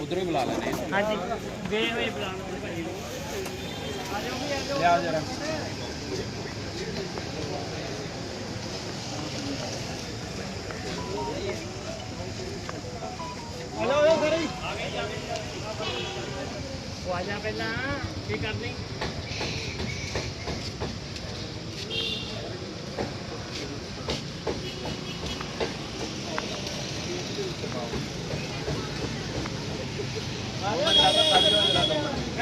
ਉਧਰ ਹੀ ਬੁਲਾ ਲੈਣੇ ਹਾਂਜੀ। ਗਏ ਹੋਏ ਪਲਾਨ ਭਾਜੀ ਲਿਆ ਜਰਾ। ਹਲੋ ਹਲੋ ਸਾਰੇ। ਉਹ ਆ ਜਾ ਪਹਿਲਾਂ ਕੀ ਕਰਨੀ?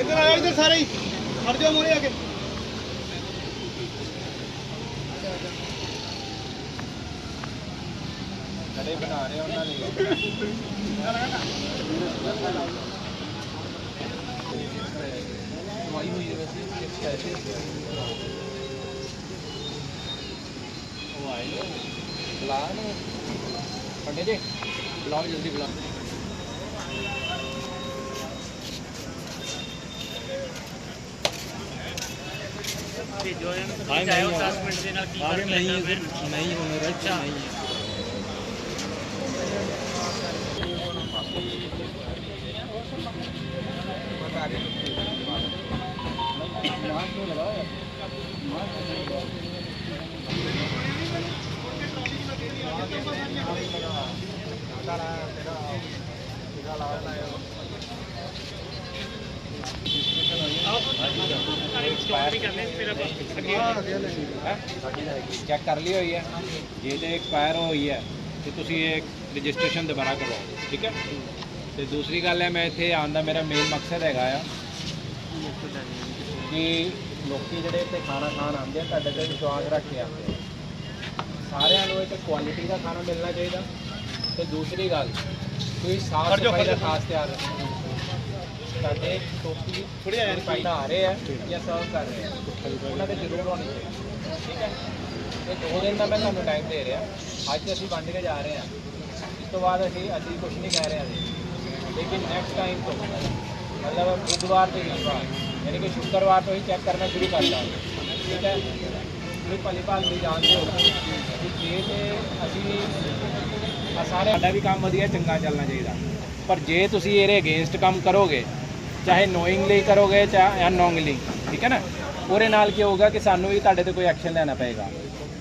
ਇੱਧਰ ਆਓ ਇੱਧਰ ਸਾਰੇ ਹੀ। ਖੜ ਜਾਓ ਮੂਰੇ ਆ ਕੇ। ਜਿਹੜੇ ਬਣਾ ਰਹੇ ਉਹਨਾਂ ਲਈ। ਦਵਾਈ ਹੋਈ ਹੈ ਵੈਸੇ ਨੇ ਨੇ ਜੀ ਬੁਲਾਓ ਜਲਦੀ ਬੁਲਾਓ ਭੇਜੋ ਇਹਨੂੰ ਤੁਸੀਂ ਚਾਹੋ 10 ਮਿੰਟ ਦੇ ਨਾਲ ਕੀ ਕਰ ਨਹੀਂ ਫਿਰ। ਨਹੀਂ ਹੋਣੇ ਅੱਛਾ। ਸਟੋਰ ਵੀ ਕਰਨੇ ਫਿਰ ਆਪਾਂ ਅੱਗੇ ਚੈੱਕ ਕਰ ਲਈ ਹੋਈ ਹੈ। ਜੇ ਤੇ ਐਕਸਪਾਇਰ ਹੋਈ ਹੈ, ਤੇ ਤੁਸੀਂ ਇਹ ਰਜਿਸਟ੍ਰੇਸ਼ਨ ਦੁਬਾਰਾ ਕਰਵਾਓ, ਠੀਕ ਹੈ? ਤੇ ਦੂਸਰੀ ਗੱਲ ਹੈ, ਮੈਂ ਇੱਥੇ ਆਉਣ ਦਾ ਮੇਰਾ ਮੇਨ ਮਕਸਦ ਹੈਗਾ ਆ ਕਿ ਲੋਕੀ ਜਿਹੜੇ ਇੱਥੇ ਖਾਣਾ ਖਾਣ ਆਉਂਦੇ ਆ, ਤੁਹਾਡੇ ਤੇ ਵਿਸ਼ਵਾਸ ਰੱਖ ਕੇ ਆਉਂਦੇ ਆ ਸਾਰਿਆਂ ਨੂੰ ਇੱਕ ਕੁਆਲਿਟੀ ਦਾ ਖਾਣਾ ਮਿਲਣਾ ਚਾਹੀਦਾ। ਤੇ ਦੂਸਰੀ ਗੱਲ ਤੁਸੀਂ ਸਾਫ਼ ਸਫ਼ਾਈ ਦਾ ਖਾਸ ਧਿਆਨ ਰੱਖੋ ਤੁਹਾਡੇ ਟੋਪੀ ਥੋੜੀ ਆ ਭਾਈ। ਆ ਰਹੇ ਆ ਜਾਂ ਸਰਵ ਕਰ ਰਹੇ ਆ। ਉਹਨਾਂ ਦੇ ਜ਼ਰੂਰ ਹੋਣੀ ਚਾਹੀਦੀ। ਠੀਕ ਹੈ? ਇਹ ਦੋ ਦਿਨ ਦਾ ਮੈਂ ਤੁਹਾਨੂੰ ਟਾਈਮ ਦੇ ਰਿਹਾ। ਅੱਜ ਅਸੀਂ ਵੰਡ ਕੇ ਜਾ ਰਹੇ ਹਾਂ। ਇਸ ਤੋਂ ਬਾਅਦ ਅਸੀਂ ਅਸੀਂ ਕੁਝ ਨਹੀਂ ਕਹਿ ਰਹੇ ਹਾਂ ਲੇਕਿਨ ਨੈਕਸਟ ਟਾਈਮ ਤੋਂ ਮਤਲਬ ਬੁੱਧਵਾਰ ਤੇ ਵੀਰਵਾਰ ਯਾਨੀ ਕਿ ਸ਼ੁੱਕਰਵਾਰ ਤੋਂ ਹੀ ਚੈੱਕ ਕਰਨਾ ਸ਼ੁਰੂ ਕਰ ਦਾਂਗੇ। ਠੀਕ ਹੈ? ਤੁਸੀਂ ਭਲੀ ਭਾਲ ਦੀ ਜਾਣਦੇ ਹੋ। ਕਿ ਜੇ ਤੇ ਅਸੀਂ ਆ ਸਾਰੇ ਸਾਡਾ ਵੀ ਕੰਮ ਵਧੀਆ ਚੰਗਾ ਚੱਲਣਾ ਚਾਹੀਦਾ। ਪਰ ਜੇ ਤੁਸੀਂ ਇਹਦੇ ਅਗੇਂਸਟ ਕੰਮ ਕਰੋਗੇ, ਚਾਹੇ ਨੋਇੰਗਲੀ ਕਰੋਗੇ ਚਾਹੇ ਅਨਨੋਇੰਗਲੀ ਠੀਕ ਹੈ ਨਾ? ਉਹਦੇ ਨਾਲ ਕੀ ਹੋਊਗਾ ਕਿ ਸਾਨੂੰ ਵੀ ਤੁਹਾਡੇ ਤੇ ਕੋਈ ਐਕਸ਼ਨ ਲੈਣਾ ਪਏਗਾ।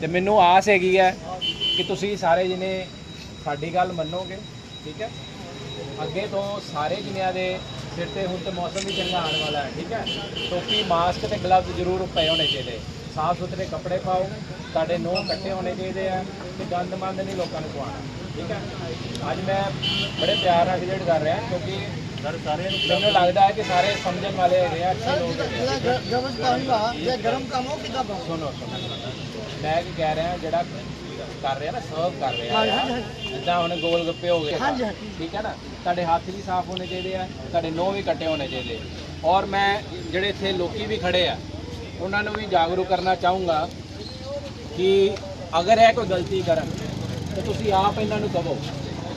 ਤੇ ਮੈਨੂੰ ਆਸ ਹੈਗੀ ਹੈ ਕਿ ਤੁਸੀਂ ਸਾਰੇ ਜਿਹਨੇ ਸਾਡੀ ਗੱਲ ਮੰਨੋਗੇ, ਠੀਕ ਹੈ? ਅੱਗੇ ਤੋਂ ਸਾਰੇ ਜਣਿਆਂ ਦੇ ਸਿਰ ਤੇ ਹੁਣ ਤੇ ਮੌਸਮ ਵੀ ਚੰਗਾ ਆਉਣ ਵਾਲਾ ਹੈ, ਠੀਕ ਹੈ? ਟੋਪੀ ਮਾਸਕ ਤੇ ਗਲਵਜ਼ ਜ਼ਰੂਰ ਪਏ ਹੋਣੇ ਚਾਹੀਦੇ। ਸਾਫ਼ ਸੁਥਰੇ ਕੱਪੜੇ ਪਾਓ, ਤੁਹਾਡੇ ਨੋਹ ਕੱਟੇ ਹੋਣੇ ਚਾਹੀਦੇ ਆ ਤੇ ਗੰਦ ਮੰਦ ਨਹੀਂ ਲੋਕਾਂ ਨੂੰ ਪਵਾਉਣਾ ਠੀਕ ਹੈ ਅੱਜ ਮੈਂ ਬੜੇ ਪਿਆਰ ਨਾਲ ਵਿਜ਼ਿਟ ਕਰ ਰਿਹਾ ਕਿਉਂਕਿ ਸਰ ਸਾਰਿਆਂ ਨੂੰ ਮੈਨੂੰ ਲੱਗਦਾ ਹੈ ਕਿ ਸਾਰੇ ਸਮਝਣ ਵਾਲੇ ਹੈਗੇ ਆ ਅੱਛੇ ਲੋਕ ਹੈਗੇ ਆ। ਜਿਹੜਾ ਗਰਮ ਪਾਣੀ ਵਾ ਜੇ ਗਰਮ ਕੰਮ ਹੋ ਕਿੱਦਾਂ ਪਾਉਂ ਸੁਣੋ ਮੈਂ ਕੀ ਕਹਿ ਰਿਹਾ ਜਿਹੜਾ ਕਰ ਰਿਹਾ ਨਾ ਸਰਵ ਕਰ ਰਿਹਾ ਜਿੱਦਾਂ ਹੁਣ ਗੋਲ ਗੱਪੇ ਹੋ ਗਏ। ਠੀਕ ਹੈ ਨਾ? ਤੁਹਾਡੇ ਹੱਥ ਵੀ ਸਾਫ਼ ਹੋਣੇ ਚਾਹੀਦੇ ਆ ਤੁਹਾਡੇ ਨੋਹ ਵੀ ਕੱਟੇ ਹੋਣੇ ਚਾਹੀਦੇ। ਔਰ ਮੈਂ ਜਿਹੜੇ ਇੱਥੇ ਲੋਕੀ ਵੀ ਖੜੇ ਆ ਉਹਨਾਂ ਨੂੰ ਵੀ ਜਾਗਰੂਕ ਕਰਨਾ ਚਾਹੂੰਗਾ ਕਿ ਅਗਰ ਇਹ ਕੋਈ ਗਲਤੀ ਕਰਨ ਤੁਸੀਂ ਆਪ ਇਹਨਾਂ ਨੂੰ ਕਹੋ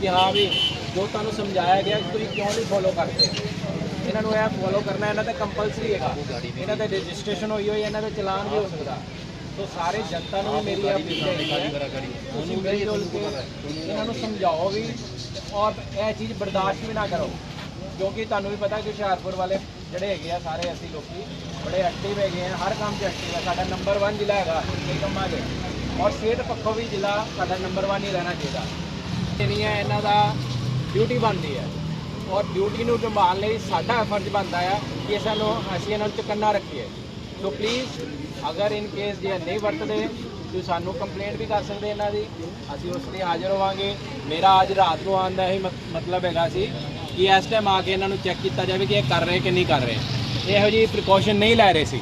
ਕਿ ਹਾਂ ਵੀ ਜੋ ਤੁਹਾਨੂੰ ਸਮਝਾਇਆ ਗਿਆ ਤੁਸੀਂ ਕਿਉਂ ਨਹੀਂ ਫੋਲੋ ਕਰਦੇ? ਇਹਨਾਂ ਨੂੰ ਇਹ ਫੋਲੋ ਕਰਨਾ, ਇਹਨਾਂ ਦਾ ਕੰਪਲਸਰੀ ਹੈਗਾ। ਇਹਨਾਂ ਤੇ ਰਜਿਸਟ੍ਰੇਸ਼ਨ ਹੋਈ ਹੋਈ, ਇਹਨਾਂ ਦਾ ਚਲਾਨ ਵੀ ਹੋ ਸਕਦਾ। ਸੋ ਸਾਰੇ ਜਨਤਾ ਨੂੰ ਵੀ ਮੇਰੀ ਅਪੀਲ ਹੈ ਤੁਸੀਂ ਮਿਲ ਕੇ ਇਹਨਾਂ ਨੂੰ ਸਮਝਾਓ ਵੀ ਔਰ ਇਹ ਚੀਜ਼ ਬਰਦਾਸ਼ਤ ਵੀ ਨਾ ਕਰੋ। ਕਿਉਂਕਿ ਤੁਹਾਨੂੰ ਵੀ ਪਤਾ ਕਿ ਹੁਸ਼ਿਆਰਪੁਰ ਵਾਲੇ ਜਿਹੜੇ ਹੈਗੇ ਆ, ਸਾਰੇ ਅਸੀਂ ਲੋਕੀ ਬੜੇ ਐਕਟਿਵ ਹੈਗੇ ਆ। ਹਰ ਕੰਮ 'ਚ ਐਕਟਿਵ ਹੈ ਸਾਡਾ ਨੰਬਰ 1 ਜ਼ਿਲ੍ਹਾ ਹੈਗਾ, ਇਹ ਕੰਮਾਂ 'ਚ ਔਰ ਸਿਹਤ ਪੱਖੋਂ ਵੀ ਜ਼ਿਲ੍ਹਾ ਸਾਡਾ ਨੰਬਰ 1 ਹੀ ਰਹਿਣਾ ਚਾਹੀਦਾ। ਇਹ ਨਹੀਂ ਇਹਨਾਂ ਦਾ ਡਿਊਟੀ ਬਣਦੀ ਹੈ, ਔਰ ਡਿਊਟੀ ਨੂੰ ਨਿਭਾਉਣ ਲਈ ਸਾਡਾ ਫਰਜ਼ ਬਣਦਾ ਹੈ ਕਿ ਸਾਨੂੰ ਅਸੀਂ ਇਹਨਾਂ ਨੂੰ ਚੁਕੰਨਾ ਰੱਖੀਏ। ਸੋ ਪਲੀਜ਼ ਅਗਰ ਇਨ ਕੇਸ ਜੇ ਨਹੀਂ ਵਰਤਦੇ, ਤੁਸੀਂ ਸਾਨੂੰ ਕੰਪਲੇਂਟ ਵੀ ਕਰ ਸਕਦੇ ਇਹਨਾਂ ਦੀ। ਅਸੀਂ ਉਸ ਲਈ ਹਾਜ਼ਰ ਹੋਵਾਂਗੇ। ਮੇਰਾ ਅੱਜ ਰਾਤ ਨੂੰ ਆਉਣ ਦਾ ਹੀ ਮਤ- ਮਤਲਬ ਹੈਗਾ ਸੀ ਕਿ ਇਸ ਟਾਈਮ ਆ ਕੇ ਇਹਨਾਂ ਨੂੰ ਚੈੱਕ ਕੀਤਾ ਜਾਵੇ ਕਿ ਇਹ ਕਰ ਰਹੇ ਕਿ ਨਹੀਂ ਕਰ ਰਹੇ। ਇਹੋ ਜਿਹੀ ਪ੍ਰੀਕਾਸ਼ਨ ਨਹੀਂ ਲੈ ਰਹੇ ਸੀ।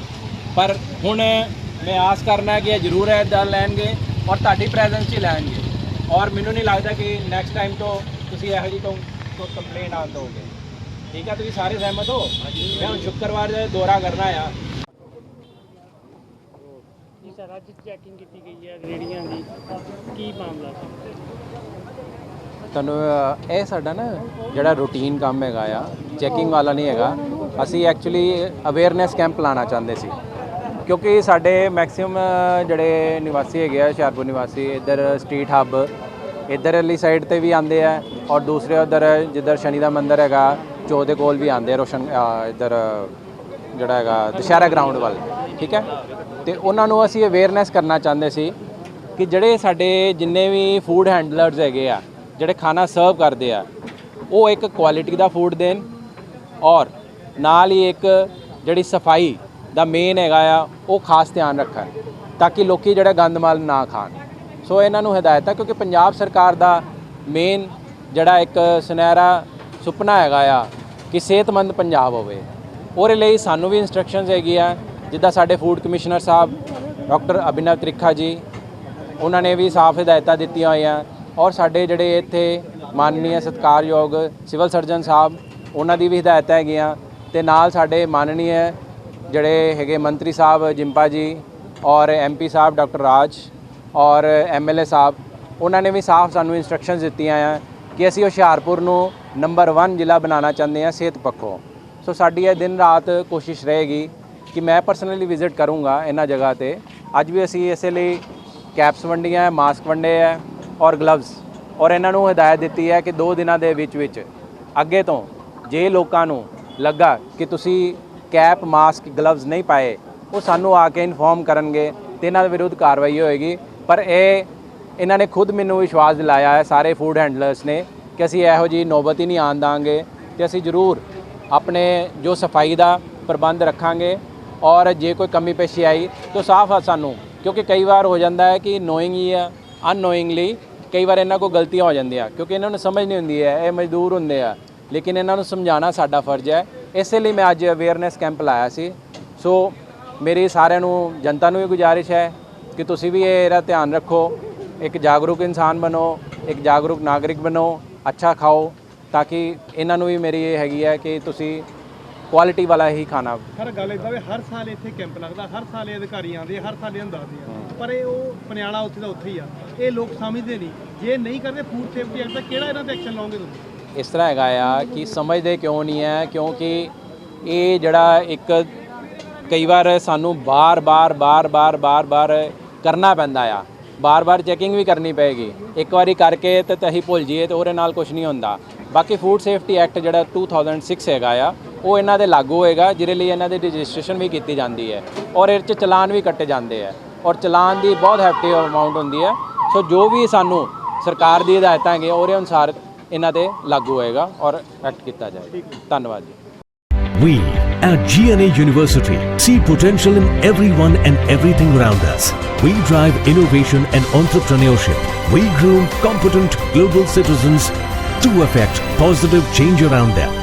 ਪਰ ਹੁਣ ਮੈਂ ਆਸ ਕਰਨਾ ਕਿ ਇਹ ਜ਼ਰੂਰ ਇੱਦਾਂ ਲੈਣਗੇ ਔਰ ਤੁਹਾਡੀ ਪ੍ਰੈਜ਼ੈਂਸ 'ਚ ਹੀ ਲੈਣਗੇ। ਔਰ ਮੈਨੂੰ ਨਹੀਂ ਲੱਗਦਾ ਕਿ ਨੈਕਸਟ ਟਾਈਮ ਤੋਂ ਤੁਸੀਂ ਇਹੋ ਜਿਹੀ ਤੋਂ ਕੰਪਲੇਂਟ ਆਉਣ ਦਿਓਗੇ। ਠੀਕ ਹੈ ਤੁਸੀਂ ਸਾਰੇ ਸਹਿਮਤ ਹੋ? ਮੈਂ ਹੁਣ ਸ਼ੁੱਕਰਵਾਰ ਦਾ ਦੌਰਾ ਕਰਨਾ ਆ। ਜੀ ਸਰ ਅੱਜ ਚੈਕਿੰਗ ਕੀਤੀ ਗਈ ਹੈ ਰੇੜੀਆਂ ਦੀ। ਕੀ ਮਾਮਲਾ ਸੀ? ਤੁਹਾਨੂੰ ਇਹ ਸਾਡਾ ਨਾ ਜਿਹੜਾ ਰੂਟੀਨ ਕੰਮ ਹੈਗਾ ਆ ਚੈਕਿੰਗ ਵਾਲਾ ਨਹੀਂ ਹੈਗਾ। ਅਸੀਂ ਐਕਚੁਅਲੀ ਅਵੇਅਰਨੈਸ ਕੈਂਪ ਲਾਣਾ ਚਾਹੁੰਦੇ ਸੀ। ਕਿਉਂਕਿ ਸਾਡੇ ਮੈਕਸਿਮਮ ਜਿਹੜੇ ਨਿਵਾਸੀ ਹੈਗੇ ਆ, ਹੁਸ਼ਿਆਰਪੁਰ ਨਿਵਾਸੀ, ਇੱਧਰ ਸਟਰੀਟ ਹੱਬ ਇੱਧਰਲੀ ਸਾਈਡ ਤੇ ਵੀ ਆਉਂਦੇ ਆ ਔਰ ਦੂਸਰੇ ਉਧਰ ਜਿੱਧਰ ਸ਼ਨੀ ਦਾ ਮੰਦਿਰ ਹੈਗਾ, ਚੋ ਦੇ ਕੋਲ ਵੀ ਆਉਂਦੇ ਆ ਰੋਸ਼ਨ ਇੱਧਰ, ਜਿਹੜਾ ਹੈਗਾ, ਦੁਸ਼ਹਿਰਾ ਗਰਾਊਂਡ ਵੱਲ, ਠੀਕ ਹੈ? ਤੇ ਉਹਨਾਂ ਨੂੰ ਅਸੀਂ ਅਵੇਅਰਨੈਸ ਕਰਨਾ ਚਾਹੁੰਦੇ ਸੀ ਕਿ ਜਿਹੜੇ ਸਾਡੇ ਜਿੰਨੇ ਵੀ ਫੂਡ ਹੈਂਡਲਰਸ ਹੈਗੇ ਆ, ਜਿਹੜੇ ਖਾਣਾ ਸਰਵ ਕਰਦੇ ਆ, ਉਹ ਇੱਕ ਕੁਆਲਿਟੀ ਦਾ ਫੂਡ ਦੇਣ ਔਰ ਨਾਲ ਹੀ ਇੱਕ ਜਿਹੜੀ ਸਫ਼ਾਈ ਦਾ ਮੇਨ ਹੈਗਾ ਆ, ਉਹ ਖਾਸ ਧਿਆਨ ਰੱਖਣ ਤਾਂ ਕਿ ਲੋਕੀ ਜਿਹੜਾ ਗੰਦ ਗੰਦਮਲ ਨਾ ਖਾਣ। ਸੋ ਇਹਨਾਂ ਨੂੰ ਹਦਾਇਤ ਹੈ ਕਿਉਂਕਿ ਪੰਜਾਬ ਸਰਕਾਰ ਦਾ ਮੇਨ ਜਿਹੜਾ ਇੱਕ ਸੁਨਹਿਰਾ ਸੁਪਨਾ ਹੈਗਾ ਆ ਕਿ ਸਿਹਤਮੰਦ ਪੰਜਾਬ ਹੋਵੇ। ਉਹਦੇ ਲਈ ਸਾਨੂੰ ਵੀ ਇਨਸਟਰਕਸ਼ਨਸ ਹੈਗੀਆਂ, ਜਿੱਦਾਂ ਸਾਡੇ ਫੂਡ ਕਮਿਸ਼ਨਰ ਸਾਹਿਬ ਡਾਕਟਰ ਅਭਿਨਵ ਤ੍ਰਿਖਾ ਜੀ, ਉਹਨਾਂ ਨੇ ਵੀ ਸਾਫ਼ ਹਦਾਇਤਾਂ ਦਿੱਤੀਆਂ ਹੋਈਆਂ। ਔਰ ਸਾਡੇ ਜਿਹੜੇ ਇੱਥੇ ਮਾਨਨੀय ਸਤਿਕਾਰਯੋਗ ਸਿਵਲ ਸਰਜਨ ਸਾਹਿਬ, ਉਹਨਾਂ ਦੀ ਵੀ ਹਦਾਇਤਾਂ ਹੈਗੀਆਂ। ਤੇ ਨਾਲ ਸਾਡੇ ਮਾਨਨੀय ਜਿਹੜੇ ਹੈਗੇ ਮੰਤਰੀ ਸਾਹਿਬ ਜਿੰਪਾ ਜੀ ਔਰ ਐਮਪੀ ਸਾਹਿਬ ਡਾਕਟਰ ਰਾਜ ਔਰ ਐਮਐਲਏ ਸਾਹਿਬ, ਉਹਨਾਂ ਨੇ ਵੀ ਸਾਫ਼ ਸਾਨੂੰ ਇਨਸਟਰਕਸ਼ਨਸ ਦਿੱਤੀਆਂ ਆ ਕਿ ਅਸੀਂ ਹੁਸ਼ਿਆਰਪੁਰ ਨੂੰ ਨੰਬਰ 1 ਜ਼ਿਲ੍ਹਾ ਬਣਾਉਣਾ ਚਾਹੁੰਦੇ ਹਾਂ, ਸਿਹਤ ਪੱਖੋਂ। ਸੋ ਸਾਡੀ ਇਹ ਦਿਨ ਰਾਤ ਕੋਸ਼ਿਸ਼ ਰਹੇਗੀ ਕਿ ਮੈਂ ਪਰਸਨਲੀ ਵਿਜ਼ਿਟ ਕਰੂੰਗਾ ਇਹਨਾਂ ਜਗ੍ਹਾ ਤੇ। ਅੱਜ ਵੀ ਅਸੀਂ ਇਸੇ ਲਈ ਕੈਪਸ ਵੰਡੀਆਂ ਮਾਸਕ ਵੰਡੇ ਹੈ ਔਰ ਗਲਵਸ ਔਰ ਇਹਨਾਂ ਨੂੰ ਹਦਾਇਤ ਦਿੱਤੀ ਹੈ ਕਿ 2 ਦਿਨਾਂ ਦੇ ਵਿੱਚ ਵਿੱਚ ਅੱਗੇ ਤੋਂ ਜੇ ਲੋਕਾਂ ਨੂੰ ਲੱਗਾ ਕਿ ਤੁਸੀਂ ਕੈਪ, ਮਾਸਕ ਗਲਵਜ਼ ਨਹੀਂ ਪਾਏ, ਉਹ ਸਾਨੂੰ ਆ ਕੇ ਇਨਫੋਰਮ ਕਰਨਗੇ ਤੇ ਇਹਨਾਂ ਦੇ ਵਿਰੁੱਧ ਕਾਰਵਾਈ ਹੋਏਗੀ। ਪਰ ਇਹ, ਇਹਨਾਂ ਨੇ ਖੁਦ ਮੈਨੂੰ ਵਿਸ਼ਵਾਸ ਦਿਲਾਇਆ ਹੈ, ਸਾਰੇ ਫੂਡ ਹੈਂਡਲਰਸ ਨੇ, ਕਿ ਅਸੀਂ ਇਹੋ ਜੀ ਨੌਬਤ ਹੀ ਨਹੀਂ ਆਉਣ ਦਾਂਗੇ ਤੇ ਅਸੀਂ ਜ਼ਰੂਰ ਆਪਣੇ ਜੋ ਸਫ਼ਾਈ ਦਾ ਪ੍ਰਬੰਧ ਰੱਖਾਂਗੇ ਔਰ ਜੇ ਕੋਈ ਕਮੀ ਪੇਸ਼ੀ ਆਈ ਤਾਂ ਸਾਫ਼ ਆ ਸਾਨੂੰ, ਕਿਉਂਕਿ ਕਈ ਵਾਰ ਹੋ ਜਾਂਦਾ ਹੈ ਕਿ ਨੋਇੰਗ ਹੀ ਆ ਅਨਨੋਇੰਗਲੀ ਕਈ ਵਾਰ ਇਹਨਾਂ ਕੋਲ ਗਲਤੀਆਂ ਹੋ ਜਾਂਦੀਆਂ, ਕਿਉਂਕਿ ਇਹਨਾਂ ਨੂੰ ਸਮਝ ਨਹੀਂ ਹੁੰਦੀ ਹੈ, ਇਹ ਮਜ਼ਦੂਰ ਹੁੰਦੇ ਆ। ਲੇਕਿਨ ਇਹਨਾਂ ਨੂੰ ਸਮਝਾਉਣਾ ਸਾਡਾ ਫਰਜ਼ ਹੈ ਇਸੇ ਲਈ ਮੈਂ ਅੱਜ ਅਵੇਅਰਨੈਸ ਕੈਂਪ ਲਾਇਆ ਸੀ। ਸੋ ਮੇਰੀ ਸਾਰਿਆਂ ਨੂੰ ਜਨਤਾ ਨੂੰ ਵੀ ਗੁਜ਼ਾਰਿਸ਼ ਹੈ ਕਿ ਤੁਸੀਂ ਵੀ ਇਹ ਇਹਦਾ ਧਿਆਨ ਰੱਖੋ। ਇੱਕ ਜਾਗਰੂਕ ਇਨਸਾਨ ਬਣੋ ਇੱਕ ਜਾਗਰੂਕ ਨਾਗਰਿਕ ਬਣੋ ਅੱਛਾ ਖਾਓ ਤਾਂ ਕਿ ਇਹਨਾਂ ਨੂੰ ਵੀ ਮੇਰੀ ਇਹ ਹੈਗੀ ਹੈ ਕਿ ਤੁਸੀਂ ਕੁਆਲਿਟੀ ਵਾਲਾ ਹੀ ਖਾਣਾ ਹਰ ਗੱਲ ਇਦਾਂ ਵੀ ਹਰ ਸਾਲ ਇੱਥੇ ਕੈਂਪ ਲੱਗਦਾ ਹਰ ਸਾਲ ਇਹ ਅਧਿਕਾਰੀ ਆਉਂਦੇ ਹਰ ਸਾਲ ਇਹਨਾਂ ਦੱਸਦੇ ਆ ਪਰ ਇਹ ਉਹ ਪਨਿਆਲਾ ਉੱਥੇ ਦਾ ਉੱਥੇ ਹੀ ਆ। ਇਹ ਲੋਕ ਸਮਝਦੇ ਨਹੀਂ। ਜੇ ਨਹੀਂ ਕਰਦੇ ਫੂਡ ਸੇਫਟੀ ਐਕਟ ਦਾ ਕਿਹੜਾ ਇਹਨਾਂ ਤੇ ਐਕਸ਼ਨ ਲਓਗੇ ਤੁਸੀਂ? ਇਸ ਤਰ੍ਹਾਂ ਹੈਗਾ ਆ ਕਿ ਸਮਝਦੇ ਕਿਉਂ ਨਹੀਂ ਹੈ? ਕਿਉਂਕਿ ਇਹ ਜਿਹੜਾ ਇੱਕ ਕਈ ਵਾਰ ਸਾਨੂੰ ਬਾਰ-ਬਾਰ ਬਾਰ-ਬਾਰ ਬਾਰ-ਬਾਰ ਕਰਨਾ ਪੈਂਦਾ ਆ। ਬਾਰ-ਬਾਰ ਚੈਕਿੰਗ ਵੀ ਕਰਨੀ ਪਏਗੀ। ਇੱਕ ਵਾਰੀ ਕਰਕੇ ਤੇ ਤਹੀਂ ਭੁੱਲ ਜੀਏ ਤੇ ਉਹਦੇ ਨਾਲ ਕੁਝ ਨਹੀਂ ਹੁੰਦਾ। ਬਾਕੀ ਫੂਡ ਸੇਫਟੀ ਐਕਟ ਜਿਹੜਾ 2006 ਹੈਗਾ ਆ, ਉਹ ਇਹਨਾਂ ਦੇ ਲਾਗੂ ਹੋਏਗਾ, ਜਿਹਦੇ ਲਈ ਇਹਨਾਂ ਦੀ ਰਜਿਸਟ੍ਰੇਸ਼ਨ ਵੀ ਕੀਤੀ ਜਾਂਦੀ ਹੈ। ਔਰ ਇਹ 'ਚ ਚਲਾਨ ਵੀ ਕੱਟੇ ਜਾਂਦੇ ਆ। ਔਰ ਚਲਾਨ ਦੀ ਬਹੁਤ ਹੈਫਟੀ ਅਮਾਉਂਟ ਹੁੰਦੀ ਹੈ। ਸੋ ਜੋ ਵੀ ਸਾਨੂੰ ਸਰਕਾਰ ਦੀ ਹਦਾਇਤਾਂ ਹੈਗੀਆਂ, ਉਹਦੇ ਅਨੁਸਾਰ ਇਹਨਾਂ ਤੇ ਲਾਗੂ ਹੋਏਗਾ ਔਰ ਐਕਟ ਕੀਤਾ ਜਾਏਗਾ ਧੰਨਵਾਦ ਜੀ We at GNA University see potential in everyone and everything around us. We drive innovation and entrepreneurship. We groom competent global citizens to affect positive change around them.